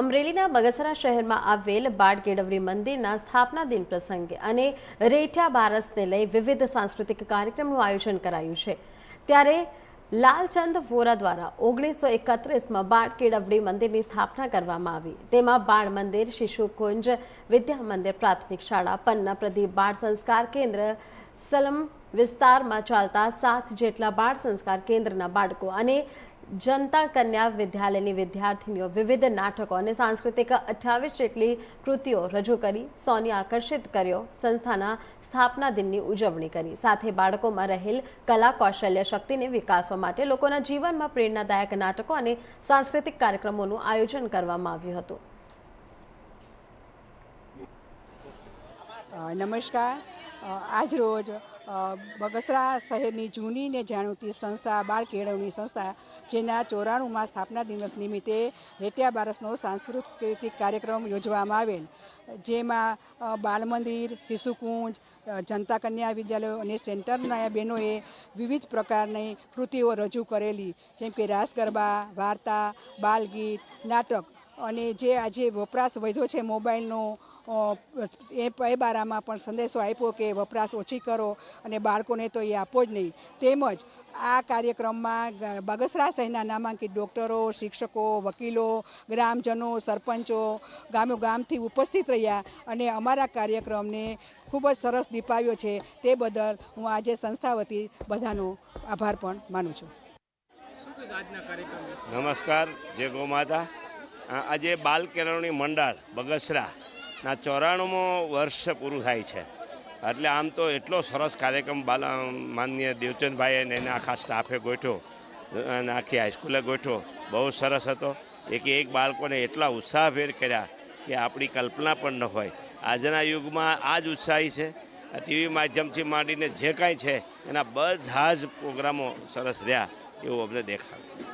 અમરેલીના બગસરા શહેરમાં આવેલ બાળ કેળવણી મંદિરના સ્થાપના દિન પ્રસંગે અને રેટા બારસને લઈ વિવિધ સાંસ્કૃતિક કાર્યક્રમનું આયોજન કરાયું છે. ત્યારે લાલચંદ વોરા દ્વારા ઓગણીસો એકત્રીસમાં બાળ કેળવણી મંદિરની સ્થાપના કરવામાં આવી. તેમાં બાળ મંદિર, શિશુ કુંજ, વિદ્યા મંદિર, પ્રાથમિક શાળા, પન્ના પ્રદીપ બાળ સંસ્કાર કેન્દ્ર, સલમ વિસ્તારમાં ચાલતા સાત જેટલા બાળ સંસ્કાર કેન્દ્રના બાળકો અને જનતા કન્યા વિદ્યાલયની વિદ્યાર્થીનીઓ વિવિધ નાટકો અને સાંસ્કૃતિક અઠ્યાવીસ જેટલી કૃતિઓ રજૂ કરી સૌને આકર્ષિત કર્યો. સંસ્થાના સ્થાપના દિનની ઉજવણી કરી. સાથે બાળકોમાં રહેલ કલા કૌશલ્ય શક્તિને વિકાસવા માટે લોકોના જીવનમાં પ્રેરણાદાયક નાટકો અને સાંસ્કૃતિક કાર્યક્રમોનું આયોજન કરવામાં આવ્યું હતું. નમસ્કાર. આજરોજ આજ રોજ બગસરા શહેરની જૂની ને જાણીતી સંસ્થા, બાળ કેળવણી સંસ્થા, જેના ચોરાણુંમાં સ્થાપના દિવસ નિમિત્તે રેટિયા બારસનો સાંસ્કૃતિક કાર્યક્રમ યોજવામાં આવેલ. જેમાં બાલમંદિર, શિશુકુંજ જનતા કન્યા વિદ્યાલયો અને સેન્ટરના બહેનોએ વિવિધ પ્રકારની કૃતિઓ રજૂ કરેલી. જેમ કે રાસ ગરબા, વાર્તા, બાલગીત, નાટક અને જે આજે વપરાશ વધ્યો છે મોબાઈલનો એ એ બારામાં પણ સંદેશો આપ્યો કે વપરાશ ઓછી કરો અને બાળકોને તો એ આપો જ નહીં. તેમજ આ કાર્યક્રમમાં બગસરા શહેરના નામાંકિત ડૉક્ટરો શિક્ષકો વકીલો ગ્રામજનો સરપંચો ગામો ગામથી ઉપસ્થિત રહ્યા અને અમારા કાર્યક્રમને ખૂબ જ સરસ દીપાવ્યો છે. તે બદલ હું આજે સંસ્થા વતી બધાનો આભાર પણ માનું છું. નમસ્કાર જય ગૌમાતા માતા. આજે બાલ કેળવણી મંડળ બગસરાના ચોરાણુંમો વર્ષ પૂરું થાય છે. એટલે આમ તો એટલો સરસ કાર્યક્રમ બાલ માન્ય દેવચંદભાઈ અને એના આખા સ્ટાફે ગોઠ્યો અને આખી હાઈસ્કૂલે ગોઠ્યો બહુ સરસ હતો. એક એક બાળકોને એટલા ઉત્સાહભેર કર્યા કે આપણી કલ્પના પણ ન હોય. આજના યુગમાં આ જ ઉત્સાહી છે. ટીવી માધ્યમથી માંડીને જે કાંઈ છે, એના બધા જ પ્રોગ્રામો સરસ રહ્યા એવું અમને દેખાય.